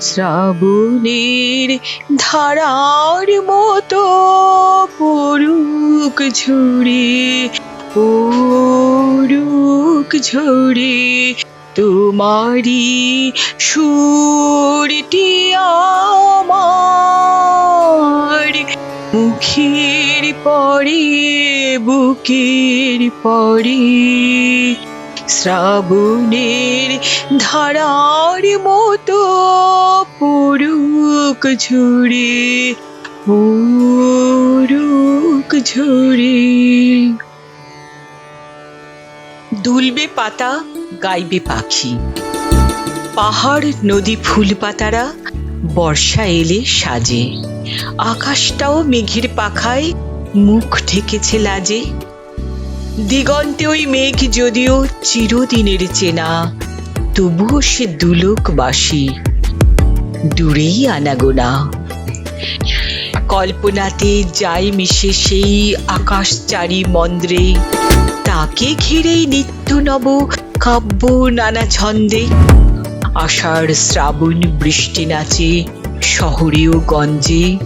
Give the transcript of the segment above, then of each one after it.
শ্রাবণের ধারার মতো পড়ুক ঝরে পড়ুক ঝরে তোমারি সুরটি আমার। মুখের পরে বুকের পরে শ্রাবণের ধারার মতো পড়ুক ঝরে পড়ুক ঝরে দুলবে পাতা, গাইবে পাখি। পাহাড়, নদী ফুল পাতারা বর্ষা এলে সাজে। আকাশটাও মেঘের পাখায় মুখ ঢেকেছে লাজে। দিগন্তে ওই মেঘ যদিও চিরদিনের চেনা, তবুও সে দুলোকবাসী। দূরেই আনাগোনা। কল্পনাতে যাই মিশে সেই আকাশচারী মন্দ্রে, তাকে ঘিরেই নিত্য নব কাব্য নানা ছন্দে। আষাঢ় শ্রাবণ বৃষ্টি নাচে শহরে ও গঞ্জে।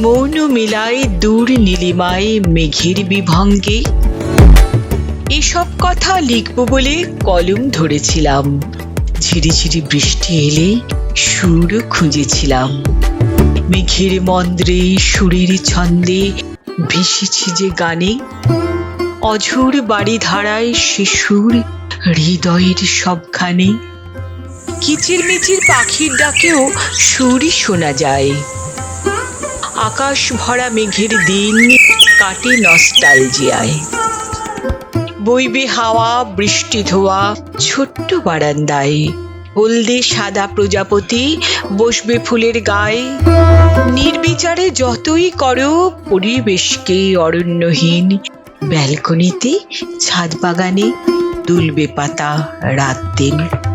মৌন মিলায় দূর নীলিমায় মেঘের বিভঙ্গে। এসব কথা লিখব বলে কলম ধরেছিলাম। ঝিরিঝিরি বৃষ্টি এলে সুরও খুঁজেছিলাম। মেঘের মন্দ্রে সুরের ছন্দে ভেসেছি যে গানে। অঝোর বাড়ি ধারায় শিশুর হৃদয়ের সবখানে। কিচির মিচির পাখির ডাকেও সুরই শোনা যায়। আকাশ ভরা মেঘের দিন কাটে নস্টালজিয়ায় বইবে হাওয়া, বৃষ্টি ধোয়া, ছোট্ট বারান্দায়। হলদে সাদা প্রজাপতি, বসবে ফুলের গায়ে। নির্বিচারে যতই করো, পরিবেশকে অরণ্যহীন। ব্যালকনিতে, ছাদ বাগানে, দুলবে পাতা রাত দিন।